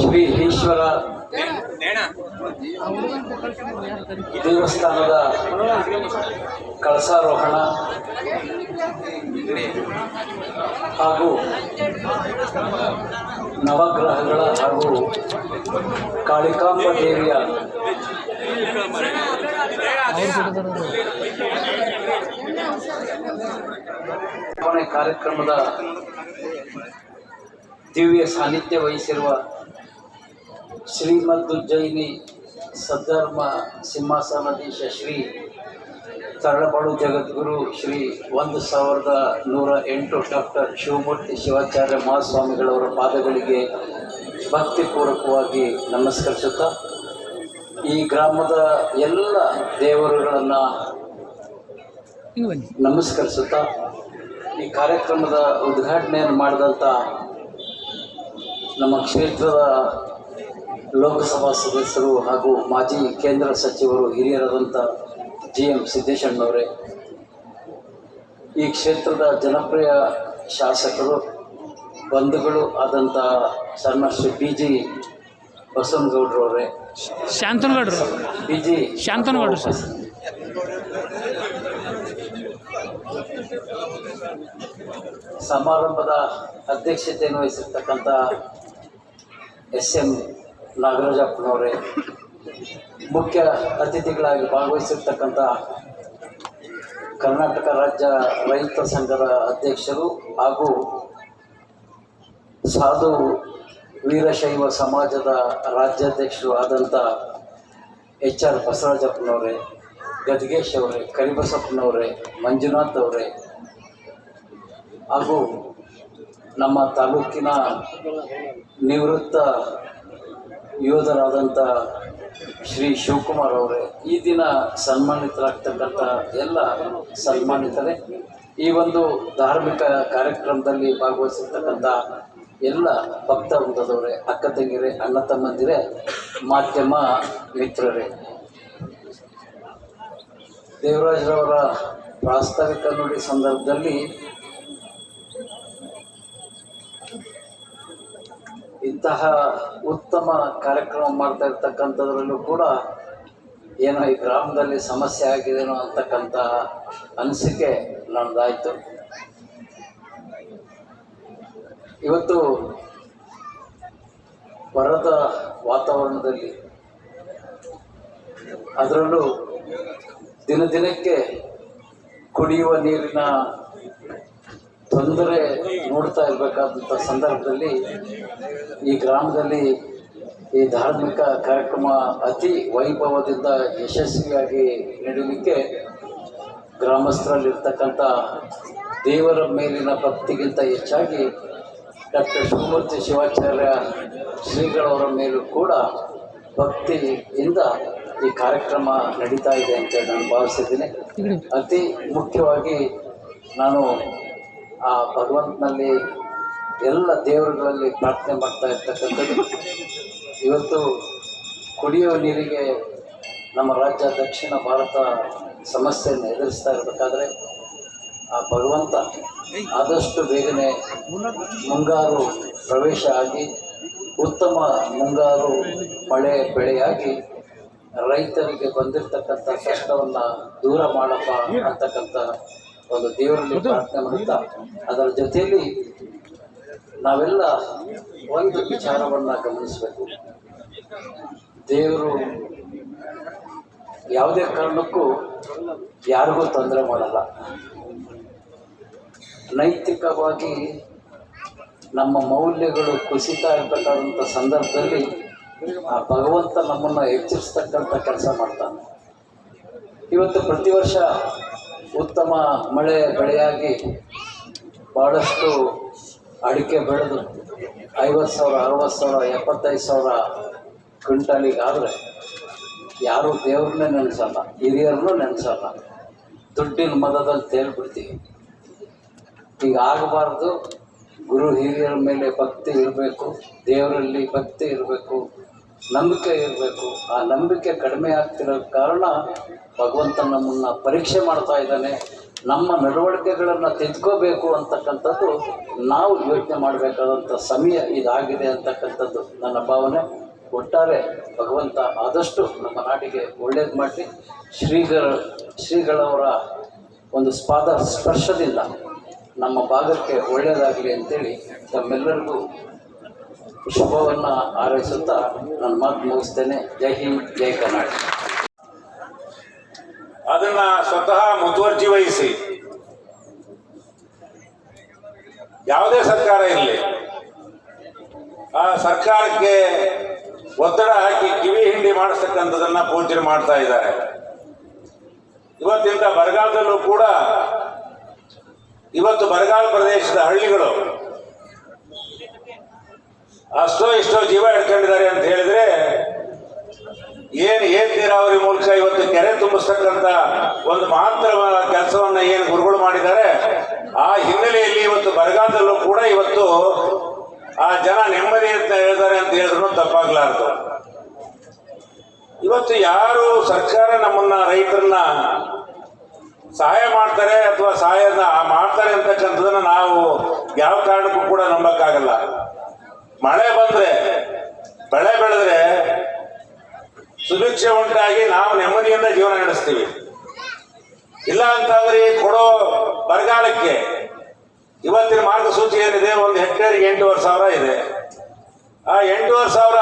ಶ್ರೀ ಈಶ್ವರ ದೇವಸ್ಥಾನದ ಕಳಸಾರೋಹಣ ಹಾಗೂ ನವಗ್ರಹಗಳ ಹಾಗೂ ಕಾಳಿಕಾಂಬ ದೇವಿಯ ಕಾರ್ಯಕ್ರಮದ ದಿವ್ಯ ಸಾನ್ನಿಧ್ಯ ವಹಿಸಿರುವ ಶ್ರೀಮದ್ದುಜ್ಜಯಿನಿ ಸದ್ಧರ್ಮ ಸಿಂಹಾಸನಾಧೀಶ ಶ್ರೀ ತರಳಬಾಳು ಜಗದ್ಗುರು ಶ್ರೀ ಒಂದು ಸಾವಿರದ ನೂರ ಎಂಟು ಡಾಕ್ಟರ್ ಶಿವಮೂರ್ತಿ ಶಿವಾಚಾರ್ಯ ಮಹಾಸ್ವಾಮಿಗಳವರ ಪಾದಗಳಿಗೆ ಭಕ್ತಿಪೂರ್ವಕವಾಗಿ ನಮಸ್ಕರಿಸುತ್ತಾ ಈ ಗ್ರಾಮದ ಎಲ್ಲ ದೇವರುಗಳನ್ನು ನಮಸ್ಕರಿಸುತ್ತಾ ಈ ಕಾರ್ಯಕ್ರಮದ ಉದ್ಘಾಟನೆಯನ್ನು ಮಾಡಿದಂಥ ನಮ್ಮ ಕ್ಷೇತ್ರದ ಲೋಕಸಭಾ ಸದಸ್ಯರು ಹಾಗೂ ಮಾಜಿ ಕೇಂದ್ರ ಸಚಿವರು ಹಿರಿಯರಾದಂಥ ಜಿ ಎಂ ಸಿದ್ದೇಶಣ್ಣವರೇ ಈ ಕ್ಷೇತ್ರದ ಜನಪ್ರಿಯ ಶಾಸಕರು ಬಂಧುಗಳು ಆದಂಥ ಸಣ್ಣ ಶ್ರೀ ಬಿ ಜಿ ಬಸವನಗೌಡರವರೇ. ಶಾಂತನಗೌಡರು. ಬಿ ಜಿ ಶಾಂತನಗೌಡರು ಸರ್. ಸಮಾರಂಭದ ಅಧ್ಯಕ್ಷತೆಯನ್ನು ವಹಿಸಿರ್ತಕ್ಕಂಥ ಎಸ್ ಎಂ ನಾಗರಾಜಪ್ಪನವರೇ, ಮುಖ್ಯ ಅತಿಥಿಗಳಾಗಿ ಭಾಗವಹಿಸಿರ್ತಕ್ಕಂಥ ಕರ್ನಾಟಕ ರಾಜ್ಯ ರೈತ ಸಂಘದ ಅಧ್ಯಕ್ಷರು ಹಾಗೂ ಸಾಧು ವೀರಶೈವ ಸಮಾಜದ ರಾಜ್ಯಾಧ್ಯಕ್ಷರು ಆದಂಥ ಎಚ್ ಆರ್ ಬಸವರಾಜಪ್ಪನವರೇ ಗದ್ಗೇಶ್ ಅವರೇ ಕರಿಬಸಪ್ಪನವರೇ ಮಂಜುನಾಥ್ ಅವರೇ, ಹಾಗೂ ನಮ್ಮ ತಾಲೂಕಿನ ನಿವೃತ್ತ ಯೋಧರಾದಂಥ ಶ್ರೀ ಶಿವಕುಮಾರ್ ಅವರೇ, ಈ ದಿನ ಸನ್ಮಾನಿತರಾಗ್ತಕ್ಕಂಥ ಎಲ್ಲ ಸನ್ಮಾನಿತರೇ, ಈ ಒಂದು ಧಾರ್ಮಿಕ ಕಾರ್ಯಕ್ರಮದಲ್ಲಿ ಭಾಗವಹಿಸಿರ್ತಕ್ಕಂಥ ಎಲ್ಲ ಭಕ್ತ ವೃಂದದವರೇ ಅಕ್ಕ ತಂಗಿರೇ ಅಣ್ಣ ತಮ್ಮಂದಿರೇ ಮಾಧ್ಯಮ ಮಿತ್ರರೇ. ದೇವರಾಜರವರ ಪ್ರಾಸ್ತಾವಿಕ ನುಡಿ ಸಂದರ್ಭದಲ್ಲಿ ಇಂತಹ ಉತ್ತಮ ಕಾರ್ಯಕ್ರಮ ಮಾಡ್ತಾ ಇರ್ತಕ್ಕಂಥದ್ರಲ್ಲೂ ಕೂಡ ಏನೋ ಈ ಗ್ರಾಮದಲ್ಲಿ ಸಮಸ್ಯೆ ಆಗಿದೆನೋ ಅಂತಕ್ಕಂಥ ಅನಿಸಿಕೆ ನನ್ನದಾಯಿತು ಇವತ್ತು ಬರದ ವಾತಾವರಣದಲ್ಲಿ ಅದರಲ್ಲೂ ದಿನ ದಿನಕ್ಕೆ ಕುಡಿಯುವ ನೀರಿನ ತೊಂದರೆ ನೋಡ್ತಾ ಇರಬೇಕಾದಂಥ ಸಂದರ್ಭದಲ್ಲಿ ಈ ಗ್ರಾಮದಲ್ಲಿ ಈ ಧಾರ್ಮಿಕ ಕಾರ್ಯಕ್ರಮ ಅತಿ ವೈಭವದಿಂದ ಯಶಸ್ವಿಯಾಗಿ ನಡೀಲಿಕ್ಕೆ ಗ್ರಾಮಸ್ಥರಲ್ಲಿರ್ತಕ್ಕಂಥ ದೇವರ ಮೇಲಿನ ಭಕ್ತಿಗಿಂತ ಹೆಚ್ಚಾಗಿ ಡಾಕ್ಟರ್ ಶಿವಮೂರ್ತಿ ಶಿವಾಚಾರ್ಯ ಶ್ರೀಗಳವರ ಮೇಲೂ ಕೂಡ ಭಕ್ತಿಯಿಂದ ಈ ಕಾರ್ಯಕ್ರಮ ನಡೀತಾ ಇದೆ ಅಂತ ನಾನು ಭಾವಿಸಿದ್ದೀನಿ. ಅತಿ ಮುಖ್ಯವಾಗಿ ನಾನು ಆ ಭಗವಂತನಲ್ಲಿ ಎಲ್ಲ ದೇವರುಗಳಲ್ಲಿ ಪ್ರಾರ್ಥನೆ ಮಾಡ್ತಾ ಇರ್ತಕ್ಕಂಥದ್ದು. ಇವತ್ತು ಕುಡಿಯುವ ನೀರಿಗೆ ನಮ್ಮ ರಾಜ್ಯ ದಕ್ಷಿಣ ಭಾರತ ಸಮಸ್ಯೆಯನ್ನು ಎದುರಿಸ್ತಾ ಇರಬೇಕಾದ್ರೆ ಆ ಭಗವಂತ ಆದಷ್ಟು ಬೇಗನೆ ಮುಂಗಾರು ಪ್ರವೇಶ ಆಗಿ ಉತ್ತಮ ಮುಂಗಾರು ಮಳೆ ಬೆಳೆಯಾಗಿ ರೈತರಿಗೆ ಬಂದಿರತಕ್ಕಂಥ ಕಷ್ಟವನ್ನು ದೂರ ಮಾಡಪ್ಪ ಅಂತಕ್ಕಂಥ ಒಂದು ದೇವರಲ್ಲಿ ಪ್ರಾರ್ಥನೆ ಮಾಡುತ್ತಾ ಅದರ ಜೊತೆಯಲ್ಲಿ ನಾವೆಲ್ಲ ಒಂದು ವಿಚಾರವನ್ನು ಗಮನಿಸಬೇಕು. ದೇವರು ಯಾವುದೇ ಕಾರಣಕ್ಕೂ ಯಾರಿಗೂ ತೊಂದರೆ ಮಾಡಲ್ಲ. ನೈತಿಕವಾಗಿ ನಮ್ಮ ಮೌಲ್ಯಗಳು ಕುಸಿತಾ ಇರಬೇಕಾದಂಥ ಸಂದರ್ಭದಲ್ಲಿ ಆ ಭಗವಂತ ನಮ್ಮನ್ನು ಎಚ್ಚರಿಸ್ತಕ್ಕಂಥ ಕೆಲಸ ಮಾಡ್ತಾನೆ. ಇವತ್ತು ಪ್ರತಿ ವರ್ಷ ಉತ್ತಮ ಮಳೆ ಬೆಳೆಯಾಗಿ ಭಾಳಷ್ಟು ಅಡಿಕೆ ಬೆಳೆದು ಐವತ್ತು ಸಾವಿರ, ಅರವತ್ತು ಸಾವಿರ, ಎಪ್ಪತ್ತೈದು ಸಾವಿರ ಕ್ವಿಂಟಾಲಿಗಾದರೆ ಯಾರೂ ದೇವ್ರನ್ನೇ ನೆನೆಸಲ್ಲ, ಹಿರಿಯರನ್ನೂ ನೆನೆಸಲ್ಲ. ದುಡ್ಡಿನ ಮದದಲ್ಲಿ ತೇಲ್ಬಿಡ್ತೀವಿ. ಈಗ ಆಗಬಾರ್ದು. ಗುರು ಹಿರಿಯರ ಮೇಲೆ ಭಕ್ತಿ ಇರಬೇಕು. ದೇವರಲ್ಲಿ ಭಕ್ತಿ ಇರಬೇಕು. ನಂಬಿಕೆ ಇರಬೇಕು. ಆ ನಂಬಿಕೆ ಕಡಿಮೆ ಆಗ್ತಿರೋ ಕಾರಣ ಭಗವಂತ ನಮ್ಮನ್ನು ಪರೀಕ್ಷೆ ಮಾಡ್ತಾ ಇದ್ದಾನೆ. ನಮ್ಮ ನಡವಳಿಕೆಗಳನ್ನು ತಿದ್ಕೋಬೇಕು ಅಂತಕ್ಕಂಥದ್ದು ನಾವು ಯೋಚನೆ ಮಾಡಬೇಕಾದಂಥ ಸಮಯ ಇದಾಗಿದೆ ಅಂತಕ್ಕಂಥದ್ದು ನನ್ನ ಭಾವನೆ. ಒಟ್ಟಾರೆ ಭಗವಂತ ಆದಷ್ಟು ನಮ್ಮ ನಾಡಿಗೆ ಒಳ್ಳೇದು ಮಾಡಿ ಶ್ರೀಗಳ, ಶ್ರೀಗಳವರ ಒಂದು ಸ್ಪಾದ ಸ್ಪರ್ಶದಿಂದ ನಮ್ಮ ಭಾಗಕ್ಕೆ ಒಳ್ಳೆಯದಾಗಲಿ ಅಂತೇಳಿ ತಮ್ಮೆಲ್ಲರಿಗೂ ಶುಭವನ್ನು ಹಾರೈಸುತ್ತಾ ನನ್ನ ಮಾತು ಮುಗಿಸ್ತೇನೆ. ಜೈ ಹಿಂದ್, ಜೈ ಕರ್ನಾಟಕ. ಅದನ್ನ ಸ್ವತಃ ಮುತುವರ್ಜಿ ವಹಿಸಿ. ಯಾವುದೇ ಸರ್ಕಾರ ಇರಲಿ, ಆ ಸರ್ಕಾರಕ್ಕೆ ಒತ್ತಡ ಹಾಕಿ ಕಿವಿ ಹಿಂಡಿ ಮಾಡಿಸ್ತಕ್ಕಂಥದನ್ನ ಪೂಜನೆ ಮಾಡ್ತಾ ಇದ್ದಾರೆ. ಇವತ್ತಿಂದ ಬರಗಾಲದಲ್ಲೂ ಕೂಡ ಇವತ್ತು ಬರಗಾಲ ಪ್ರದೇಶದ ಹಳ್ಳಿಗಳು ಅಷ್ಟೋ ಇಷ್ಟೋ ಜೀವ ಹಿಡ್ಕೊಂಡಿದ್ದಾರೆ ಅಂತ ಹೇಳಿದ್ರೆ, ಏನ್ ಏನ್ ನೀರಾವರಿ ಮೂಲಕ ಇವತ್ತು ಕೆರೆ ತುಂಬಿಸ್ತಕ್ಕಂತ ಒಂದು ಮಾತ್ರ ಕೆಲಸವನ್ನ ಏನು ಗುರುಗಳು ಮಾಡಿದ್ದಾರೆ, ಆ ಹಿನ್ನೆಲೆಯಲ್ಲಿ ಇವತ್ತು ಬರಗಾಲದಲ್ಲೂ ಕೂಡ ಇವತ್ತು ಆ ಜನ ನೆಮ್ಮದಿ ಅಂತ ಹೇಳಿದ್ದಾರೆ ಅಂತ ಹೇಳಿದ್ರು ತಪ್ಪಾಗ್ಲಾರ್ದು. ಇವತ್ತು ಯಾರು ಸರ್ಕಾರ ನಮ್ಮನ್ನ ರೈತರನ್ನ ಸಹಾಯ ಮಾಡ್ತಾರೆ ಅಥವಾ ಸಹಾಯ ಮಾಡ್ತಾರೆ ಅಂತಕ್ಕಂಥದನ್ನ ನಾವು ಯಾವ ಕಾರಣಕ್ಕೂ ಕೂಡ ನಂಬಕ್ಕಾಗಲ್ಲ. ಮಳೆ ಬಂದ್ರೆ, ಬೆಳೆ ಬೆಳೆದ್ರೆ ಸುಭಿಕ್ಷೆ ಉಂಟಾಗಿ ನಾವು ನೆಮ್ಮದಿಯಿಂದ ಜೀವನ ನಡೆಸ್ತೀವಿ. ಇಲ್ಲ ಅಂತಂದ್ರೆ ಕೊಡೋ ಬರಗಾಲಕ್ಕೆ ಇವತ್ತಿನ ಮಾರ್ಗಸೂಚಿ ಏನಿದೆ? ಒಂದು ಹೆಕ್ಟೇರ್ಗೆ ಎಂಟೂವರೆ ಸಾವಿರ ಇದೆ. ಆ ಎಂಟೂವರೆ ಸಾವಿರ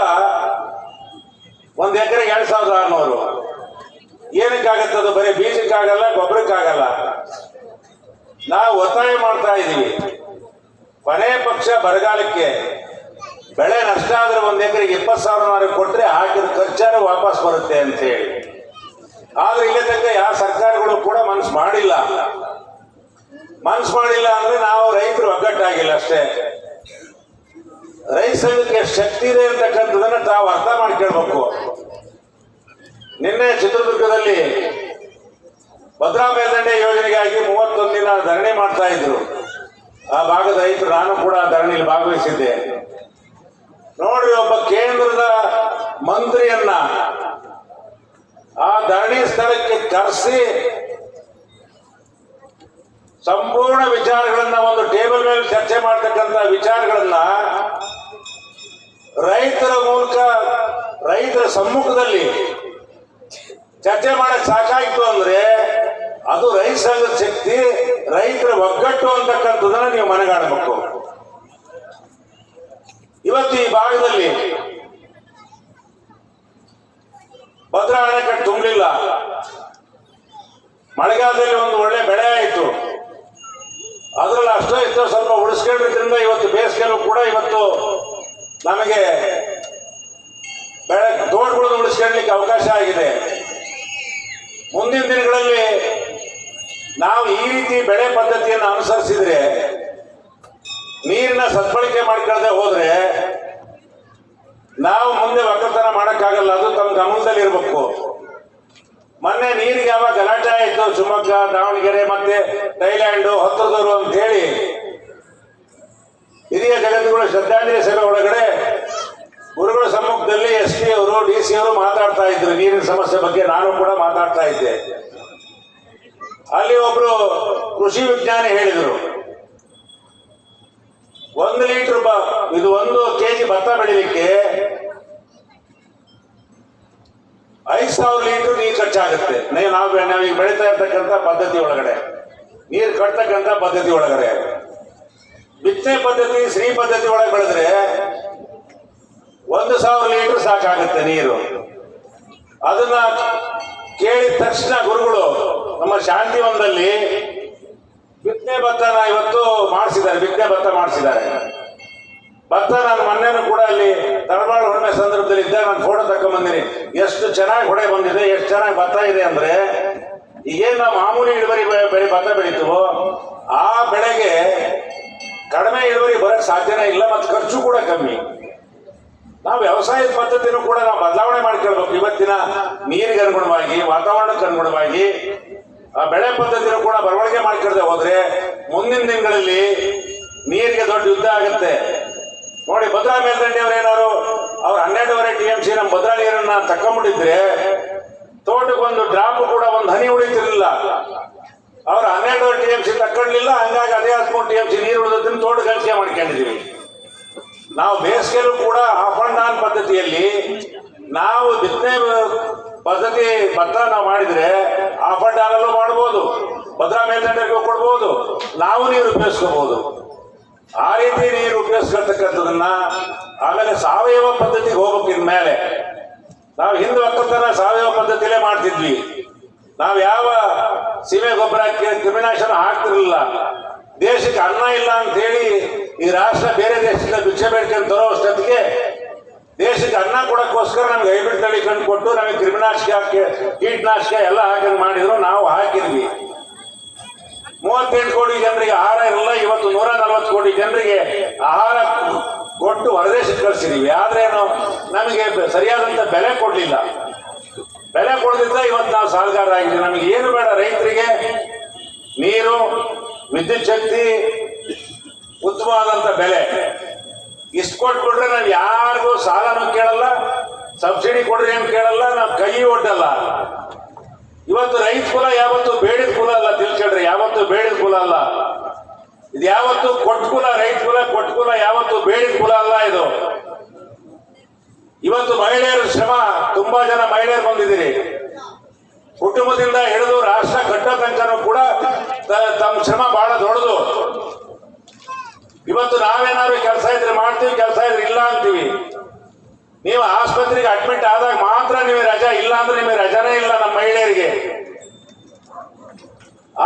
ಒಂದು ಎಕರೆಗೆ ಎರಡು ಸಾವಿರದ ಆರುನೂರು. ಏನಕ್ಕಾಗತ್ತದು ಬರೀ ಬೀಜಕ್ಕಾಗಲ್ಲ, ಗೊಬ್ಬರಕ್ಕಾಗಲ್ಲ. ನಾವು ಒತ್ತಾಯ ಮಾಡ್ತಾ ಇದ್ದೀವಿ ಕೊನೆ ಪಕ್ಷ ಬರಗಾಲಕ್ಕೆ ಬೆಳೆ ನಷ್ಟ ಆದ್ರೆ ಒಂದ್ ಎಕರೆಗೆ ಇಪ್ಪತ್ತು ಸಾವಿರ ಕೊಟ್ರೆ ಹಾಕಿದ ಖರ್ಚಾನು ವಾಪಸ್ ಬರುತ್ತೆ ಅಂತ ಹೇಳಿ. ಆದ್ರೆ ಇಲ್ಲಿ ತನಕ ಯಾವ ಸರ್ಕಾರಗಳು ಕೂಡ ಮನಸ್ಸು ಮಾಡಿಲ್ಲ. ಮನಸ್ಸು ಮಾಡಿಲ್ಲ ಅಂದ್ರೆ ನಾವು ರೈತರು ಒಗ್ಗಟ್ಟಾಗಿಲ್ಲ ಅಷ್ಟೇ. ರೈತ ಸಂಘಕ್ಕೆ ಶಕ್ತಿ ಇದೆ ಅಂತಕ್ಕಂಥದನ್ನ ತಾವು ಅರ್ಥ ಮಾಡ್ಕೊಳ್ಬೇಕು. ನಿನ್ನೆ ಚಿತ್ರದುರ್ಗದಲ್ಲಿ ಭದ್ರಾ ಮೇಲ್ದಂಡೆ ಯೋಜನೆಗಾಗಿ ಮೂವತ್ತೊಂದು ದಿನ ಧರಣಿ ಮಾಡ್ತಾ ಇದ್ರು. ಆ ಭಾಗದ ರೈತರು, ನಾನು ಕೂಡ ಧರಣಿಯಲ್ಲಿ ಭಾಗವಹಿಸಿದ್ದೆ. ನೋಡ್ರಿ ಒಬ್ಬ ಕೇಂದ್ರದ ಮಂತ್ರಿಯನ್ನ ಆ ಧರಣಿ ಸ್ಥಳಕ್ಕೆ ಕರೆಸಿ ಸಂಪೂರ್ಣ ವಿಚಾರಗಳನ್ನ ಒಂದು ಟೇಬಲ್ ಮೇಲೆ ಚರ್ಚೆ ಮಾಡತಕ್ಕಂತ ವಿಚಾರಗಳನ್ನ ರೈತರ ಮೂಲಕ, ರೈತರ ಸಮ್ಮುಖದಲ್ಲಿ ಚರ್ಚೆ ಮಾಡಕ್ ಸಾಕಾಯ್ತು ಅಂದ್ರೆ ಅದು ರೈತ ಸಂಘದ ಶಕ್ತಿ, ರೈತರ ಒಗ್ಗಟ್ಟು ಅಂತಕ್ಕಂಥದ್ದನ್ನ ನೀವು ಮನೆಗಾಣಬೇಕು. ಇವತ್ತು ಈ ಭಾಗದಲ್ಲಿ ಭದ್ರಾ ಅಣೆಕಟ್ಟು ತುಂಬಲಿಲ್ಲ ಮಳೆಗಾಲದಲ್ಲಿ ಒಂದು ಒಳ್ಳೆ ಬೆಳೆ ಆಯಿತು. ಅದರಲ್ಲಿ ಅಷ್ಟೋ ಇಷ್ಟೋ ಸ್ವಲ್ಪ ಉಳಿಸ್ಕೊಂಡಿದ್ರಿಂದ ಇವತ್ತು ಬೇಸಿಗೆಲ್ಲೂ ಕೂಡ ಇವತ್ತು ನಮಗೆ ಬೆಳೆ ತೋಟಗಳನ್ನು ಉಳಿಸ್ಕೊಳ್ಲಿಕ್ಕೆ ಅವಕಾಶ ಆಗಿದೆ. ಮುಂದಿನ ದಿನಗಳಲ್ಲಿ ನಾವು ಈ ರೀತಿ ಬೆಳೆ ಪದ್ಧತಿಯನ್ನು ಅನುಸರಿಸಿದ್ರೆ ನೀರಿನ ಸದ್ಬಳಕೆ ಮಾಡ್ಕೊಳ್ದೆ ಹೋದ್ರೆ ನಾವು ಮುಂದೆ ಒಕ್ಕಲ್ತನ ಮಾಡಕ್ಕಾಗಲ್ಲ, ಅದು ತಮ್ಮ ಗಮನದಲ್ಲಿ ಇರಬೇಕು. ಮೊನ್ನೆ ನೀರಿಗೆ ಯಾವಾಗ ಗಲಾಟೆ ಆಯಿತು, ಶಿವಮೊಗ್ಗ, ದಾವಣಗೆರೆ ಮತ್ತೆ ಥೈಲ್ಯಾಂಡ್ ಹತ್ತಿರದವರು ಅಂತ ಹೇಳಿ, ಹಿರಿಯ ಜಗತ್ತುಗಳ ಶ್ರದ್ಧಾಂಜಲಿ ಸಭೆ ಒಳಗಡೆ ಗುರುಗಳ ಸಮ್ಮುಖದಲ್ಲಿ ಎಸ್ ಪಿ ಅವರು, ಡಿ ಸಿ ಅವರು ಮಾತಾಡ್ತಾ ಇದ್ರು. ನೀರಿನ ಸಮಸ್ಯೆ ಬಗ್ಗೆ ನಾನು ಕೂಡ ಮಾತಾಡ್ತಾ ಇದ್ದೆ. ಅಲ್ಲಿ ಒಬ್ರು ಕೃಷಿ ವಿಜ್ಞಾನಿ ಹೇಳಿದರು. ಒಂದು ಲೀಟರ್ ಇದು ಒಂದು ಕೆಜಿ ಭತ್ತ ಬೆಳಿಲಿಕ್ಕೆ ಐದು ಸಾವಿರ ಲೀಟರ್ ನೀರು ಖರ್ಚಾಗುತ್ತೆ. ನೀವು, ನಾವು ನಾವೀಗ ಬೆಳೀತಾ ಇರ್ತಕ್ಕಂಥ ಪದ್ಧತಿ ಒಳಗಡೆ. ನೀರು ಕಟ್ತಕ್ಕಂಥ ಪದ್ಧತಿ ಒಳಗಡೆ. ಬಿತ್ತನೆ ಪದ್ಧತಿ ಶ್ರೀ ಪದ್ಧತಿ ಒಳಗೆ ಬೆಳೆದ್ರೆ ಒಂದು ಸಾವಿರ ಲೀಟರ್ ಸಾಕಾಗುತ್ತೆ ನೀರು. ಅದನ್ನ ಕೇಳಿದ ತಕ್ಷಣ ಗುರುಗಳು, ನಮ್ಮ ಶಾಂತಿವನದಲ್ಲಿ ಬಿತ್ತನೆ ಭತ್ತನ ಇವತ್ತು ಮಾಡಿಸಿದ್ದಾರೆ, ಬಿತ್ತನೆ ಭತ್ತ ಮಾಡಿಸಿದ್ದಾರೆ. ಭತ್ತ ನಾನು ಮೊನ್ನೆನೂ ಕೂಡ ಅಲ್ಲಿ ತಳಬಾಳು ಹುಣ್ಣಿಮೆ ಸಂದರ್ಭದಲ್ಲಿ ಇದ್ದಾಗ ನಾನು ಫೋಟೋ ತಕೊಂಡ್ಬಂದಿನಿ ಎಷ್ಟು ಚೆನ್ನಾಗಿ ಹೊಡೆ ಬಂದಿದೆ, ಎಷ್ಟು ಚೆನ್ನಾಗಿ ಭತ್ತ ಇದೆ ಅಂದ್ರೆ, ಈಗೇನು ನಾವು ಮಾಮೂಲಿ ಇಳುವರಿ ಬೆಳೆ ಭತ್ತ ಬೆಳೀತೀವೋ, ಆ ಬೆಳೆಗೆ ಕಡಿಮೆ ಇಳುವರಿ ಬರಕ್ ಸಾಧ್ಯನೇ ಇಲ್ಲ ಮತ್ತು ಖರ್ಚು ಕೂಡ ಕಮ್ಮಿ. ನಾವು ವ್ಯವಸಾಯದ ಪದ್ಧತಿನೂ ಕೂಡ ನಾವು ಬದಲಾವಣೆ ಮಾಡ್ಕೊಳ್ಬೇಕು. ಇವತ್ತಿನ ನೀರಿಗೆ ಅನುಗುಣವಾಗಿ, ವಾತಾವರಣಕ್ಕೆ ಅನುಗುಣವಾಗಿ ಬೆಳೆ ಪದ್ಧತಿನೂ ಕೂಡ ಬರವಣಿಗೆ ಮಾಡ್ಕೊಳ್ದೆ ಹೋದ್ರೆ ಮುಂದಿನ ದಿನಗಳಲ್ಲಿ ನೀರಿಗೆ ದೊಡ್ಡ ಯುದ್ಧ ಆಗುತ್ತೆ. ನೋಡಿ, ಭದ್ರಾ ಮೇಲ್ದಂಡೆಯವ್ರು ಏನಾರು ಅವ್ರು ಹನ್ನೆರಡುವರೆ ಟಿ ಎಂ ಸಿ ನಮ್ಮ ಭದ್ರಾ ನೀರನ್ನ ತಕೊಂಡ್ಬಿಟ್ಟಿದ್ರೆ ತೋಟಕ್ಕೆ ಒಂದು ಡ್ರಾಪ್ ಕೂಡ ಒಂದು ಹನಿ ಉಳಿತಿರ್ಲಿಲ್ಲ. ಅವ್ರು ಹನ್ನೆರಡುವರೆ ಟಿ ಎಂ ಸಿ ತಕ್ಕೊಳ್ಳಿಲ್ಲ ಹಂಗಾಗಿ ಅದೇ ಹದಿಮೂರು ಟಿ ಎಂ ಸಿ ನೀರು ಉಳಿದದನ್ನು ತೋಟಗಾರಿಕೆ ಮಾಡ್ಕೊಂಡಿದೀವಿ. ನಾವು ಬೇಸಿಗೆಲ್ಲೂ ಕೂಡ ಆಫ್ ಅಂಡ್ ಆನ್ ಪದ್ಧತಿಯಲ್ಲಿ ನಾವು ಬಿತ್ತನೆ ಪದ್ಧತಿ ಭತ್ತ ನಾವು ಮಾಡಿದ್ರೆ ಆಫ್ ಅಂಡ್ ಆನ್ ಅಲ್ಲೂ ಮಾಡ್ಬೋದು. ಭದ್ರಾ ಮೇಲ್ದಂಡೆಗೂ ಕೊಡ್ಬೋದು. ನಾವು ನೀರು ಉಪಯೋಗಿಸ್ಕೋಬಹುದು ಆ ರೀತಿ ನೀರು ಉಪಯೋಗಿಸ್ಕೊಳ್ತಕ್ಕಂಥದನ್ನ ಆಮೇಲೆ ಸಾವಯವ ಪದ್ಧತಿಗೆ ಹೋಗ್ಬೇಕಿದ ಮೇಲೆ ನಾವು ಹಿಂದೆ ಒಕ್ಕಲ್ತನ ಸಾವಯವ ಪದ್ಧತಿಲೇ ಮಾಡ್ತಿದ್ವಿ. ನಾವು ಯಾವ ಸೀಮೆ ಗೊಬ್ಬರ ಕ್ರಿಮಿನಾಶನ ಹಾಕ್ತಿರ್ಲಿಲ್ಲ. ದೇಶಕ್ಕೆ ಅನ್ನ ಇಲ್ಲ ಅಂತ ಹೇಳಿ ಈ ರಾಷ್ಟ್ರ ಬೇರೆ ದೇಶದಿಂದ ಭಿಕ್ಷೆ ಬೇಡ್ಕೊಂಡು ತರೋ ಅಷ್ಟೊತ್ತಿಗೆ ದೇಶಕ್ಕೆ ಅನ್ನ ಕೊಡಕ್ಕೋಸ್ಕರ ನಮ್ಗೆ ಹೈಬ್ರಿಡ್ ತಳಿ ಕಂಡು ಕೊಟ್ಟು ನಮಗೆ ಕ್ರಿಮಿನಾಶಕ ಕೀಟನಾಶಕ ಎಲ್ಲ ಹಾಕಂಗ್ ಮಾಡಿದ್ರು, ನಾವು ಹಾಕಿದ್ವಿ. ಮೂವತ್ತೆಂಟು ಕೋಟಿ ಜನರಿಗೆ ಆಹಾರ ಇರಲ್ಲ ಇವತ್ತು ನೂರ ನಲವತ್ತು ಕೋಟಿ ಜನರಿಗೆ ಆಹಾರ ಕೊಟ್ಟು ಹೊರದೇಶಕ್ಕೆ ಕಳಿಸಿದೀವಿ. ಏನು, ನಮಗೆ ಸರಿಯಾದಂತ ಬೆಲೆ ಕೊಡಲಿಲ್ಲ. ಬೆಲೆ ಕೊಡದಿದ್ದ ಇವತ್ತು ನಾವು ಸಾಲಗಾರ ಆಗಿದ್ದೀವಿ ನಮಗೆ ಏನು ಬೇಡ, ರೈತರಿಗೆ ನೀರು, ವಿದ್ಯುತ್ ಶಕ್ತಿ, ಉತ್ತಮವಾದಂತ ಬೆಲೆ. ಇಷ್ಟು ಕೊಟ್ಬಿಟ್ರೆ ನಾವು ಯಾರಿಗೂ ಸಾಲನೂ ಕೇಳಲ್ಲ, ಸಬ್ಸಿಡಿ ಕೊಡ್ರಿ ಅಂತ ಕೇಳಲ್ಲ ನಾವು ಕೈ ಒಡ್ಡಲ್ಲ. ಇವತ್ತು ರೈತ ಕುಲ, ಯಾವತ್ತು ಬೇಡಿದ ಕುಲ ಅಲ್ಲ ತಿಳ್ಕೊಳ್ರಿ ಯಾವತ್ತು ಬೇಡಿದ ಕುಲ ಅಲ್ಲ. ಇದು ಯಾವತ್ತು ಕೊಟ್ಟ ಕುಲ, ರೈತ ಕುಲ, ಕೊಟ್ಟ ಕುಲ, ಯಾವತ್ತು ಬೇಡಿದ ಕುಲ ಅಲ್ಲ ಇದು. ಇವತ್ತು ಮಹಿಳೆಯರ ಶ್ರಮ, ತುಂಬಾ ಜನ ಮಹಿಳೆಯರು ಬಂದಿದ್ದೀರಿ. ಕುಟುಂಬದಿಂದ ಹಿಡಿದು ರಾಷ್ಟ್ರ ಕಟ್ಟೋ ತನಕನೂ ಕೂಡ ತಮ್ಮ ಶ್ರಮ ಬಹಳ ದೊಡ್ಡದು. ಇವತ್ತು ನಾವೇನಾದ್ರು ಕೆಲಸ ಇದ್ರೆ ಮಾಡ್ತೀವಿ, ಕೆಲಸ ಇದ್ರೆ ಇಲ್ಲ ಅಂತೀವಿ. ನೀವು ಆಸ್ಪತ್ರೆಗೆ ಅಡ್ಮಿಟ್ ಆದಾಗ ಮಾತ್ರ ನಿಮಗೆ ರಜಾ ಇಲ್ಲ ಅಂದ್ರೆ ನಿಮಗೆ ರಜಾನೇ ಇಲ್ಲ ನಮ್ಮ ಮಹಿಳೆಯರಿಗೆ.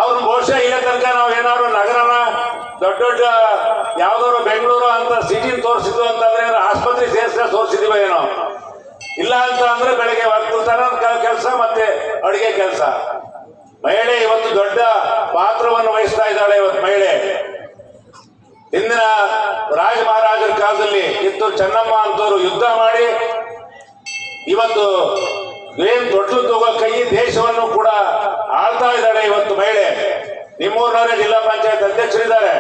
ಅವ್ರ ಬಹುಶಃ ಇಲ್ಲ ತನಕ ನಾವು ಏನಾದ್ರು ನಗರನ ದೊಡ್ಡ ದೊಡ್ಡ ಯಾವ್ದಾದ್ರು ಬೆಂಗಳೂರು ಅಂತ ಸಿಟಿ ತೋರಿಸಿದ್ವು ಅಂತಂದ್ರೆ ಆಸ್ಪತ್ರೆ ಸೇರಿಸ್ಕೊಂಡು ತೋರಿಸಿದೀವ ಏನೋ. ಇಲ್ಲ ಅಂತ ಅಂದ್ರೆ ಬೆಳಗ್ಗೆ ಒಕ್ಕಲ್ತನ ಕೆಲಸ ಮತ್ತೆ ಅಡುಗೆ ಕೆಲಸ. ಮಹಿಳೆ ಇವತ್ತು ದೊಡ್ಡ ಪಾತ್ರವನ್ನು ವಹಿಸ್ತಾ ಇದ್ದಾಳೆ ಇವತ್ತು ಮಹಿಳೆ. ಹಿಂದಿನ ರಾಜ ಮಹಾರಾಜರ ಕಾಲದಲ್ಲಿ ಕಿತ್ತೂರು ಚೆನ್ನಮ್ಮ ಅಂತವರು ಯುದ್ಧ ಮಾಡಿ ಇವತ್ತು ಏನ್ ದೊಡ್ಡ ತಗೋ ಕೈ ದೇಶವನ್ನು ಕೂಡ ಆಳ್ತಾ ಇದ್ದಾಳೆ ಇವತ್ತು ಮಹಿಳೆ. ನಿಮ್ಮೂರಿನವರೇ ಜಿಲ್ಲಾ ಪಂಚಾಯತ್ ಅಧ್ಯಕ್ಷರಿದ್ದಾರೆ.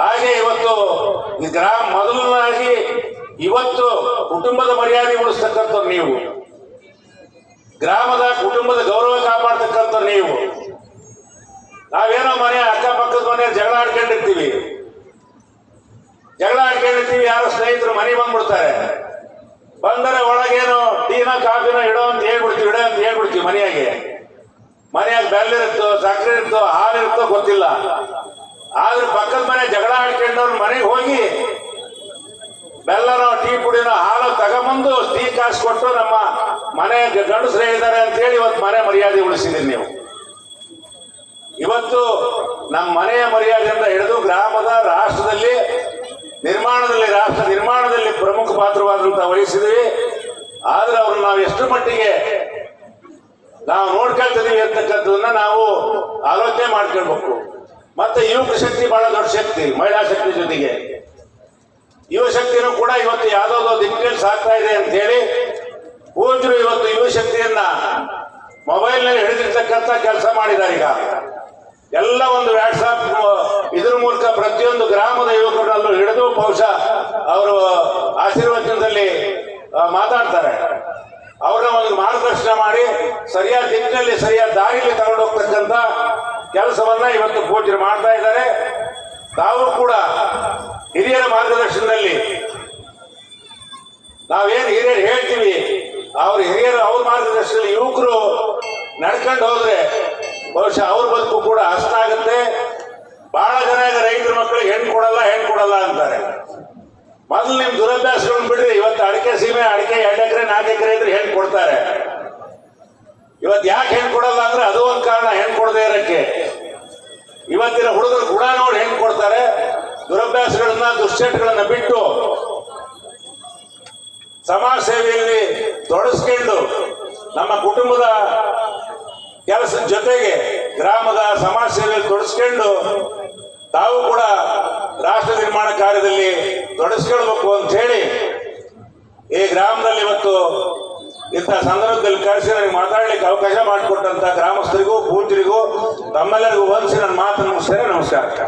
ಹಾಗೆ ಇವತ್ತು ಗ್ರಾಮ ಮೊದಲನಾಗಿ ಇವತ್ತು ಕುಟುಂಬದ ಮರ್ಯಾದೆ ಉಳಿಸ್ತಕ್ಕಂಥವ್ರು ನೀವು. ಗ್ರಾಮದ ಕುಟುಂಬದ ಗೌರವ ಕಾಪಾಡ್ತಕ್ಕಂಥವ್ರು ನೀವು. ನಾವೇನೋ ಮನೆ ಅಕ್ಕಪಕ್ಕದ ಮನೆ ಜಗಳ ಆಡ್ಕೊಂಡಿರ್ತೀವಿ. ಜಗಳ ಆಡ್ಕೊಂಡಿರ್ತೀವಿ, ಯಾರೋ ಸ್ನೇಹಿತರು ಮನೆ ಬಂದ್ಬಿಡ್ತಾರೆ. ಬಂದರೆ ಒಳಗೇನು ಟೀನ ಕಾಫಿನ ಇಡೋ ಅಂತ ಹೇಳ್ಬಿಡ್ತೀವಿ, ಇಡೋ ಅಂತ ಹೇಳ್ಬಿಡ್ತೀವಿ ಮನೆಯಾಗೆ. ಮನೆಯಾಗ ಬೆಲ್ಲಿರುತ್ತೋ ಸಕ್ಕರೆ ಇರುತ್ತೋ, ಹಾಲು ಇರುತ್ತೋ ಗೊತ್ತಿಲ್ಲ. ಆದ್ರೆ ಪಕ್ಕದ ಮನೆ ಜಗಳ ಆಡ್ಕೊಂಡವ್ರ ಮನೆಗೆ ಹೋಗಿ ಬೆಲ್ಲನೋ, ಟೀ ಪುಡಿನೋ, ಹಾಲು ತಗೊಂಬಂದು ಟೀ ಕಾಸು ಕೊಟ್ಟು ನಮ್ಮ ಮನೆ ಇದ್ದಾರೆ ಅಂತ ಹೇಳಿ ಇವತ್ತು ಮನೆ ಮರ್ಯಾದೆ ಉಳಿಸಿದ್ದೀರಿ ನೀವು. ಇವತ್ತು ನಮ್ಮ ಮನೆಯ ಮರ್ಯಾದೆಯಿಂದ ಹಿಡಿದು ಗ್ರಾಮದ ರಾಷ್ಟ್ರದಲ್ಲಿ, ನಿರ್ಮಾಣದಲ್ಲಿ, ರಾಷ್ಟ್ರ ನಿರ್ಮಾಣದಲ್ಲಿ ಪ್ರಮುಖ ಪಾತ್ರವಾದಂತ ವಹಿಸಿದ್ವಿ ಆದ್ರೆ ಅವ್ರನ್ನ ನಾವು ಎಷ್ಟು ಮಟ್ಟಿಗೆ ನಾವು ನೋಡ್ಕೊಳ್ತಿದೀವಿ ಅಂತಕ್ಕಂಥದನ್ನ ನಾವು ಆಲೋಚನೆ ಮಾಡ್ಕೊಳ್ಬೇಕು. ಮತ್ತೆ ಯುವಕ ಶಕ್ತಿ ಬಹಳ ದೊಡ್ಡ ಶಕ್ತಿ, ಮಹಿಳಾ ಶಕ್ತಿ ಜೊತೆಗೆ. ಯುವ ಶಕ್ತಿನೂ ಕೂಡ ಇವತ್ತು ಯಾವ್ದಾದ್ರು ದಿಕ್ಕಲ್ಲಿ ಸಾಕ್ತಾ ಇದೆ ಅಂತ ಹೇಳಿ ಪೂಜ್ಯರು ಇವತ್ತು ಯುವ ಶಕ್ತಿಯನ್ನ ಮೊಬೈಲ್ನಲ್ಲಿ ಹಿಡಿದಿರ್ತಕ್ಕಂಥ ಕೆಲಸ ಮಾಡಿದ್ದಾರೆ ಈಗ. ಎಲ್ಲ ಒಂದು ವ್ಯಾಟ್ಸಾಪ್ ಇದ್ರ ಮೂಲಕ ಪ್ರತಿಯೊಂದು ಗ್ರಾಮದ ಯುವಕರನ್ನು ಹಿಡಿದು ಬಹುಶಃ ಅವರು ಆಶೀರ್ವಚನದಲ್ಲಿ ಮಾತಾಡ್ತಾರೆ. ಅವ್ರನ್ನ ಒಂದು ಮಾರ್ಗದರ್ಶನ ಮಾಡಿ, ಸರಿಯಾದ ದಿಕ್ಕಿನಲ್ಲಿ ಸರಿಯಾದ ದಾರಿಯಲ್ಲಿ ತಗೊಂಡೋಗ್ತಕ್ಕಂಥ ಕೆಲಸವನ್ನ ಇವತ್ತು ಪೂಜರು ಮಾಡ್ತಾ ಇದ್ದಾರೆ. ತಾವು ಕೂಡ ಹಿರಿಯರ ಮಾರ್ಗದರ್ಶನದಲ್ಲಿ, ನಾವೇನು ಹಿರಿಯರು ಹೇಳ್ತೀವಿ, ಅವ್ರ ಹಿರಿಯರು ಅವ್ರ ಮಾರ್ಗದರ್ಶನದಲ್ಲಿ ಯುವಕರು ನಡ್ಕೊಂಡು ಹೋದ್ರೆ ಬಹುಶಃ ಅವ್ರ ಬದುಕು ಕೂಡ ಅಷ್ಟ ಆಗುತ್ತೆ. ಬಹಳ ಜನ ಈಗ ರೈತರ ಮಕ್ಕಳಿಗೆ ಹೆಣ್ಣು ಕೊಡಲ್ಲ ಹೆಣ್ಣು ಕೊಡಲ್ಲ ಅಂತಾರೆ. ಮೊದಲು ನಿಮ್ ದುರಭ್ಯಾಸಗಳನ್ನ ಬಿಡ್ರಿ. ಇವತ್ತು ಅಡಿಕೆ ಸೀಮೆ, ಅಡಿಕೆ ಎರಡು ಎಕರೆ, ನಾಲ್ಕು ಎಕರೆ ಇದ್ರೆ ಹೆಣ್ಣು ಕೊಡ್ತಾರೆ. ಇವತ್ತು ಯಾಕೆ ಹೆಣ್ಣು ಕೊಡಲ್ಲ ಅಂದ್ರೆ ಅದು ಒಂದು ಕಾರಣ, ಹೆಣ್ಣು ಕೊಡದೇ ಇರಕ್ಕೆ. ಇವತ್ತಿನ ಹುಡುಗರು ಗುಣ ನೋಡಿ ಹೆಣ್ಣು ಕೊಡ್ತಾರೆ. ದುರಭ್ಯಾಸಗಳನ್ನ, ದುಶ್ಚಟಗಳನ್ನ ಬಿಟ್ಟು ಸಮಾಜ ಸೇವೆಯಲ್ಲಿ ತೊಡಸ್ಕೊಂಡು ನಮ್ಮ ಕುಟುಂಬದ ಜೊತೆಗೆ ಗ್ರಾಮದ ಸಮಾಜ ಸೇವೆಯಲ್ಲಿ ತೊಡಸ್ಕೊಂಡು ತಾವು ಕೂಡ ರಾಷ್ಟ್ರ ನಿರ್ಮಾಣ ಕಾರ್ಯದಲ್ಲಿ ತೊಡಸ್ಕೊಳ್ಬೇಕು ಅಂತ ಹೇಳಿ ಈ ಗ್ರಾಮದಲ್ಲಿ ಇವತ್ತು ಇಂಥ ಸಂದರ್ಭದಲ್ಲಿ ಕರೆಸಿ ನನಗೆ ಮಾತಾಡ್ಲಿಕ್ಕೆ ಅವಕಾಶ ಮಾಡಿಕೊಟ್ಟಂತ ಗ್ರಾಮಸ್ಥರಿಗೂ ಪೂಜರಿಗೂ ತಮ್ಮೆಲ್ಲರಿಗೂ ವಂದಿಸಿ ನನ್ನ ಮಾತನ್ನು ಮುಗಿಸ್ತೇನೆ ನಮಸ್ಕಾರ.